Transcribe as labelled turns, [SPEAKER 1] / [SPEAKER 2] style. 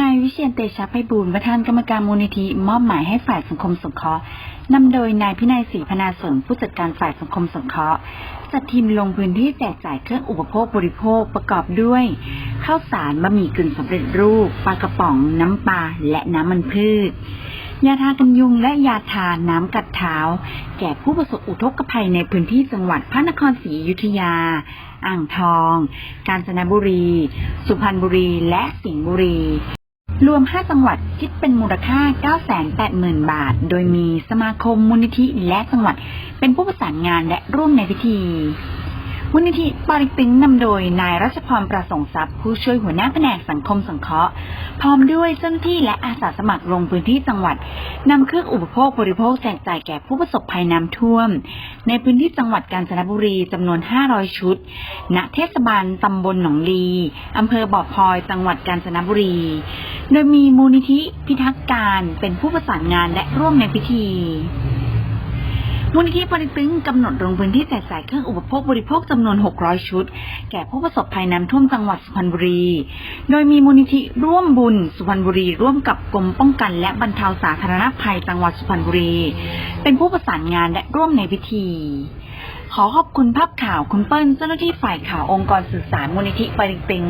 [SPEAKER 1] นายวิเชียนเตชะไพบูลประธานกรรมการมูลนิธิมอบหมายให้ฝ่ายสังคมสงเคราะห์นำโดยนายพินัยศรีพนาสนผู้จัดการฝ่ายสังคมสงเคราะห์จัดทีมลงพื้นที่แจกจ่ายเครื่องอุปโภคบริโภคประกอบด้วยข้าวสารบะหมี่กึ่งสำเร็จรูปปลากระป๋องน้ำปลาและน้ำมันพืช ยาทากันยุงและยาทาน้ำกัดเท้า แก่ผู้ประสบอุทกภัยในพื้นที่จังหวัดพระนครศรีอยุธยา อ่างทอง กาญจนบุรี สุพรรณบุรีและสิงห์บุรี รวม 5 จังหวัดคิดเป็นมูลค่า 980,000 บาท โดยมีสมาคมมูลนิธิและจังหวัดเป็นผู้ประสานงานและร่วมในพิธีมูลนิธิปาริตึงนำโดยนายรัชพรประสงค์ทรัพย์ ผู้ช่วยหัวหน้าแผนกสังคมสงเคราะห์ พร้อมด้วยเจ้าหน้าที่และอาสาสมัครลงพื้นที่จังหวัดนำเครื่องอุปโภคบริโภคแจกจ่ายแก่ผู้ประสบภัยน้ำท่วม ในพื้นที่จังหวัดกาญจนบุรีจำนวน 500 ชุด ณ เทศบาลตำบลหนองลีอำเภอบ่อพลอยจังหวัดกาญจนบุรี โดยมีมูลนิธิพิทักษ์การเป็นผู้ประสานงานและร่วมในพิธีมูลนิธิปริตึงกำหนดลงพื้นที่แจกจ่ายเครื่องอุปโภคบริโภคจำนวน 600 ชุด แก่ผู้ประสบภัยน้ำท่วมจังหวัดสุพรรณบุรี โดยมีมูลนิธิร่วมบุญสุพรรณบุรี ร่วมกับกรมป้องกันและบรรเทาสาธารณภัยจังหวัดสุพรรณบุรี เป็นผู้ประสานงานและร่วมในพิธี ขอขอบคุณภาพข่าวคุณเปิ้ลเจ้าหน้าที่ฝ่ายข่าวองค์กรสื่อสารมูลนิธิปริตึง